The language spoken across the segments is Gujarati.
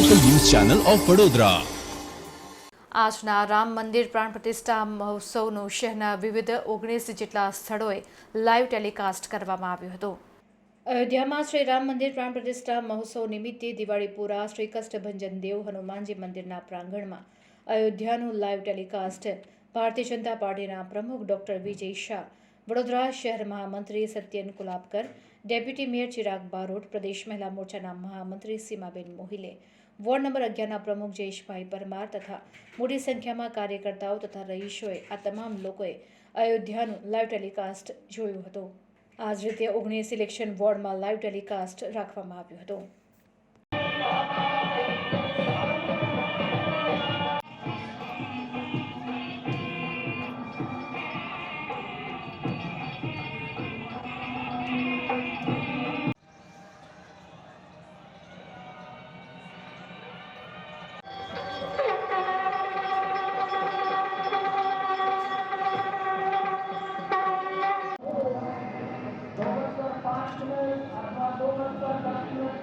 ચેનલ ઓફ વડોદરા આજના રામ મંદિર પ્રાણ પ્રતિષ્ઠા મહોત્સવનું શહેરના વિવિધ ઓગણીસ જેટલા સ્થળોએ લાઈવ ટેલિકાસ્ટ કરવામાં આવ્યું હતું. અયોધ્યામાં શ્રી રામ મંદિર પ્રાણ પ્રતિષ્ઠા મહોત્સવ નિમિત્તે દિવાળીપુરા શ્રી કષ્ટભંજન દેવ હનુમાનજી મંદિરના પ્રાંગણમાં અયોધ્યાનું લાઈવ ટેલિકાસ્ટ ભારતીય જનતા પાર્ટીના પ્રમુખ ડોક્ટર વિજય શાહ વડોદરા શહેર મહામંત્રી સત્યન કુલાબકર ડેપ્યુટી મેયર ચિરાગ બારોટ, પ્રદેશ મહિલા મોરચાના મહામંત્રી સીમાબેન મોહિલે, વોર્ડ નંબર અગિયારના પ્રમુખ જયેશભાઈ પરમાર તથા મોટી સંખ્યામાં કાર્યકર્તાઓ તથા રહીશોએ આ તમામ લોકોએ અયોધ્યાનું લાઈવ ટેલિકાસ્ટ જોયું હતું. આ જ રીતે ઓગણીસ ઇલેક્શન વોર્ડમાં લાઈવ ટેલિકાસ્ટ રાખવામાં આવ્યું હતું.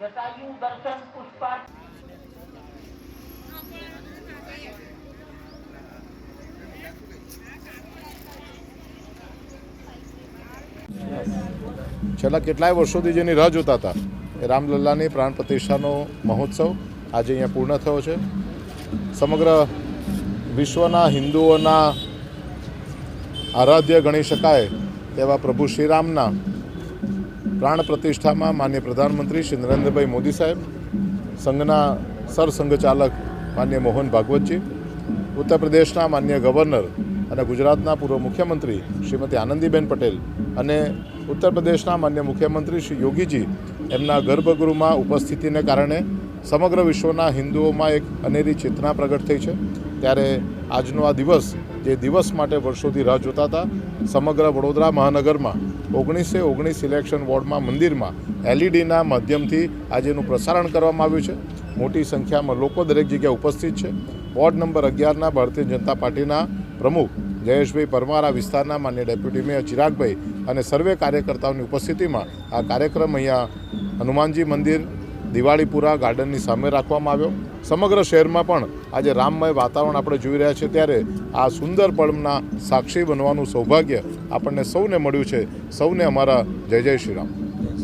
જટાયુ દર્શન પુષ્પા છેલ્લા કેટલાય વર્ષોથી જેની રાહ જોતા હતા, એ રામલલ્લાની પ્રાણ પ્રતિષ્ઠાનો મહોત્સવ આજે અહીંયા પૂર્ણ થયો છે. સમગ્ર વિશ્વના હિન્દુઓના આરાધ્ય ગણી શકાય તેવા પ્રભુ શ્રીરામના પ્રાણ પ્રતિષ્ઠામાં માન્ય પ્રધાનમંત્રી શ્રી નરેન્દ્રભાઈ મોદી સાહેબ, સંઘના સરસંઘચાલક માન્ય મોહન ભાગવતજી, ઉત્તર પ્રદેશના માન્ય ગવર્નર અને ગુજરાતના પૂર્વ મુખ્યમંત્રી શ્રીમતી આનંદીબેન પટેલ અને ઉત્તર પ્રદેશના માન્ય મુખ્યમંત્રી શ્રી યોગીજી એમના ગર્ભગૃહમાં ઉપસ્થિતિને કારણે સમગ્ર વિશ્વના હિન્દુઓમાં એક અનેરી ચેતના પ્રગટ થઈ છે. ત્યારે આજનો આ દિવસ, જે દિવસ માટે વર્ષોથી રાહ જોતા હતા, સમગ્ર વડોદરા મહાનગરમાં ઓગણીસે ઓગણીસ ઇલેક્શન વોર્ડમાં મંદિરમાં એલઈડીના માધ્યમથી આજેનું પ્રસારણ કરવામાં આવ્યું છે. મોટી સંખ્યામાં લોકો દરેક જગ્યાએ ઉપસ્થિત છે. વોર્ડ નંબર અગિયારના ભારતીય જનતા પાર્ટીના પ્રમુખ જયેશભાઈ પરમાર વિસ્તારના માન્ય ડેપ્યુટી મેયર ચિરાગભાઈ અને સર્વે કાર્યકર્તાઓની ઉપસ્થિતિમાં આ કાર્યક્રમ અહીંયા હનુમાનજી મંદિર દિવાળીપુરા ગાર્ડનની સામે રાખવામાં આવ્યો. સમગ્ર શહેરમાં પણ આજે રામમય વાતાવરણ આપણે જોઈ રહ્યા છીએ. ત્યારે આ સુંદર પળમના સાક્ષી બનવાનું સૌભાગ્ય આપણને સૌને મળ્યું છે. સૌને અમારા જય જય શ્રી રામ.